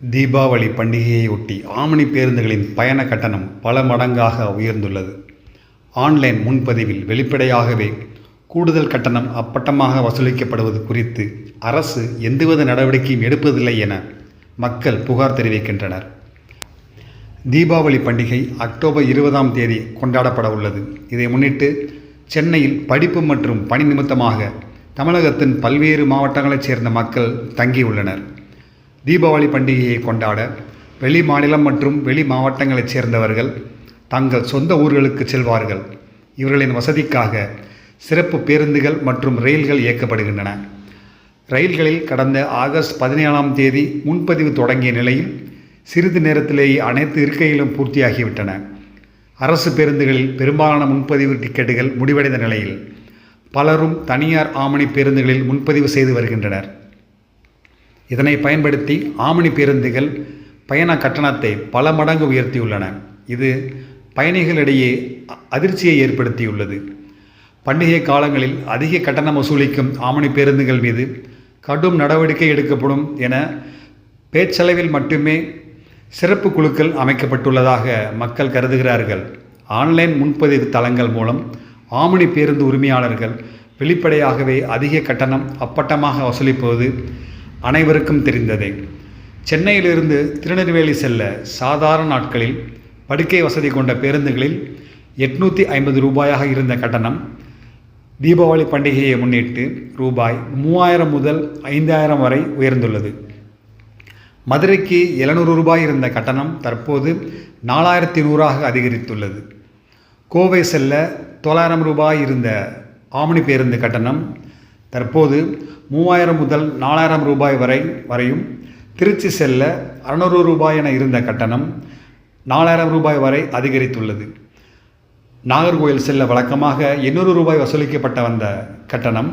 தீபாவளி பண்டிகையையொட்டி ஆம்னி பேருந்துகளின் பயண கட்டணம் பல மடங்காக உயர்ந்துள்ளது. ஆன்லைன் முன்பதிவில் வெளிப்படையாகவே கூடுதல் கட்டணம் அப்பட்டமாக வசூலிக்கப்படுவது குறித்து அரசு எந்தவித நடவடிக்கையும் எடுப்பதில்லை என மக்கள் புகார் தெரிவிக்கின்றனர். தீபாவளி பண்டிகை அக்டோபர் இருபதாம் தேதி கொண்டாடப்பட உள்ளது. இதை முன்னிட்டு சென்னையில் படிப்பு மற்றும் பணி நிமித்தமாக தமிழகத்தின் பல்வேறு மாவட்டங்களைச் சேர்ந்த மக்கள் தங்கியுள்ளனர். தீபாவளி பண்டிகையை கொண்டாட வெளி மாநிலம் மற்றும் வெளி மாவட்டங்களைச் சேர்ந்தவர்கள் தங்கள் சொந்த ஊர்களுக்கு செல்வார்கள். இவர்களின் வசதிக்காக சிறப்பு பேருந்துகள் மற்றும் ரயில்கள் இயக்கப்படுகின்றன. ரயில்களில் கடந்த ஆகஸ்ட் பதினேழாம் தேதி முன்பதிவு தொடங்கிய நிலையில் சிறிது நேரத்திலேயே அனைத்து இருக்கைகளும் பூர்த்தியாகிவிட்டன. அரசு பேருந்துகளில் பெரும்பாலான முன்பதிவு டிக்கெட்டுகள் முடிவடைந்த நிலையில் பலரும் தனியார் ஆமணி பேருந்துகளில் முன்பதிவு செய்து வருகின்றனர். இதனை பயன்படுத்தி ஆமணி பேருந்துகள் பயண கட்டணத்தை பல மடங்கு உயர்த்தியுள்ளன. இது பயணிகளிடையே அ- அதிர்ச்சியை ஏற்படுத்தியுள்ளது. பண்டிகை காலங்களில் அதிக கட்டணம் வசூலிக்கும் ஆமணி பேருந்துகள் மீது கடும் நடவடிக்கை எடுக்கப்படும் என பேச்சளவில் மட்டுமே சிறப்பு குழுக்கள் அமைக்கப்பட்டுள்ளதாக மக்கள் கருதுகிறார்கள். ஆன்லைன் முன்பதிவு தளங்கள் மூலம் ஆமணி பேருந்து உரிமையாளர்கள் வெளிப்படையாகவே அதிக கட்டணம் அப்பட்டமாக வசூலிப்பது அனைவருக்கும் தெரிந்ததே. சென்னையிலிருந்து திருநெல்வேலி செல்ல சாதாரண நாட்களில் படுக்கை வசதி கொண்ட பேருந்துகளில் எட்நூற்றி ஐம்பது ரூபாயாக இருந்த கட்டணம் தீபாவளி பண்டிகையை முன்னிட்டு ரூபாய் மூவாயிரம் முதல் ஐந்தாயிரம் வரை உயர்ந்துள்ளது. மதுரைக்கு எழுநூறு ரூபாய் இருந்த கட்டணம் தற்போது நாலாயிரத்தி நூறாக அதிகரித்துள்ளது. கோவை செல்ல தொள்ளாயிரம் ரூபாய் இருந்த ஆமணி பேருந்து கட்டணம் தற்போது மூவாயிரம் முதல் நாலாயிரம் ரூபாய் வரை வரையும் திருச்சி செல்ல அறநூறு ரூபாய் என இருந்த கட்டணம் நாலாயிரம் ரூபாய் வரை அதிகரித்துள்ளது. நாகர்கோயில் செல்ல வழக்கமாக எண்ணூறு ரூபாய் வசூலிக்கப்பட்ட வந்த கட்டணம்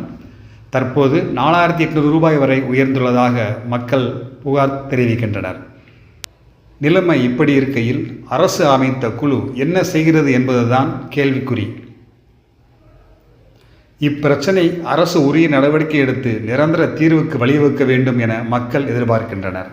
தற்போது நாலாயிரத்தி எட்நூறு ரூபாய் வரை உயர்ந்துள்ளதாக மக்கள் புகார் தெரிவிக்கின்றனர். நிலைமை இப்படி இருக்கையில் அரசு அமைத்த குழு என்ன செய்கிறது என்பதுதான் கேள்விக்குறி. இப்பிரச்சனை அரசு உரிய நடவடிக்கை எடுத்து நிரந்தர தீர்வுக்கு வழிவகுக்க வேண்டும் என மக்கள் எதிர்பார்க்கின்றனர்.